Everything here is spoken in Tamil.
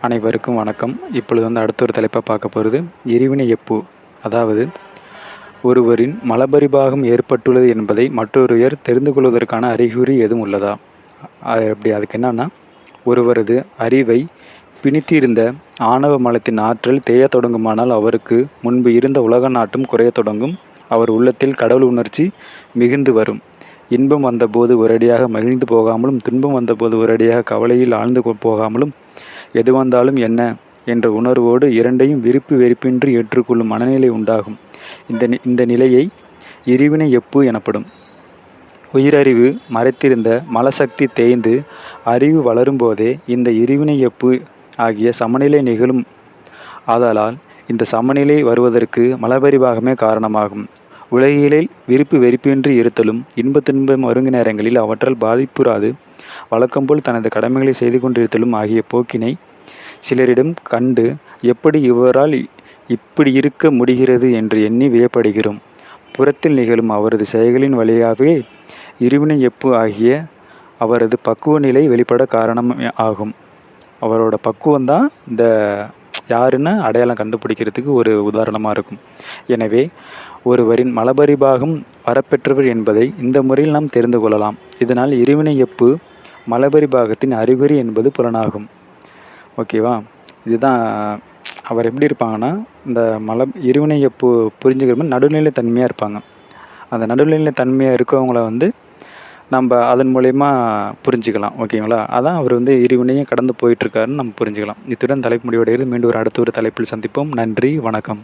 அனைவருக்கும் வணக்கம். இப்பொழுது வந்து அடுத்த ஒரு தலைப்பாக பார்க்க போகிறது எரிவினை எப்பு. அதாவது ஒருவரின் மலபரிபாகம் ஏற்பட்டுள்ளது என்பதை மற்றொருவர் தெரிந்து கொள்வதற்கான அறிகுறி எதுவும் உள்ளதா? அது அப்படி அதுக்கு என்னன்னா ஒருவரது அறிவை பிணித்திருந்த ஆணவ மலத்தின் ஆற்றல் தேயத் தொடங்குமானால் அவருக்கு முன்பு இருந்த உலக நாட்டும் குறையத் தொடங்கும். அவர் உள்ளத்தில் கடவுள் உணர்ச்சி மிகுந்து வரும். இன்பம் வந்தபோது ஒரடியாக மகிழ்ந்து போகாமலும் துன்பம் வந்தபோது ஒரடியாக கவலையில் ஆழ்ந்து போகாமலும் எது வந்தாலும் என்ன என்ற உணர்வோடு இரண்டையும் விருப்பு வெறுப்பின்றி ஏற்றுக்கொள்ளும் மனநிலை உண்டாகும். இந்த நி- இந்த நிலையை இருவினை எப்பு எனப்படும். உயிரறிவு மறைத்திருந்த மலசக்தி தேய்ந்து அறிவு வளரும்போதே இந்த இருவினை எப்பு ஆகிய சமநிலை நிகழும். ஆதலால் இந்த சமநிலை வருவதற்கு மலபரிபாகமே காரணமாகும். உலகியலில் விருப்பு வெறுப்பின்றி இருத்தலும் இன்ப துன்பம் நேரங்களில் அவற்றால் பாதிப்புறாது வழக்கம்போல் தனது கடமைகளை செய்து கொண்டிருத்தலும் ஆகிய போக்கினை சிலரிடம் கண்டு எப்படி இவரால் இப்படி இருக்க முடிகிறது என்று எண்ணி வியப்படுகிறோம். புறத்தில் நிகழும் அவரது செயல்களின் வழியாகவே இருவினை எப்பு ஆகிய அவரது பக்குவ நிலை வெளிப்பட காரணம் ஆகும். அவரோட பக்குவம் தான் இந்த யாருன்னு அடையாளம் கண்டுபிடிக்கிறதுக்கு ஒரு உதாரணமாக இருக்கும். எனவே ஒருவரின் மலபரிபாகம் வரப்பெற்றவர் என்பதை இந்த முறையில் நாம் தெரிந்து கொள்ளலாம். இதனால் இருவினை எப்பு மலபரிபாகத்தின் அறிகுறி என்பது புலனாகும். ஓகேவா? இதுதான் அவர் எப்படி இருப்பாங்கன்னா இந்த மல இருவினை எப்பு புரிஞ்சுக்கிற மாதிரி நடுநிலை தன்மையாக இருப்பாங்க. அந்த நடுநிலை தன்மையாக இருக்கவங்கள வந்து நம்ம அதன் மூலயமா புரிஞ்சுக்கலாம் ஓகேங்களா? அதான் அவர் வந்து இருவினையும் கடந்து போயிட்டுருக்காருன்னு நம்ம புரிஞ்சுக்கலாம். இத்துடன் தலைப்பு முடிவடைகிறது. மீண்டும் ஒரு அடுத்த ஒரு தலைப்பில் சந்திப்போம். நன்றி வணக்கம்.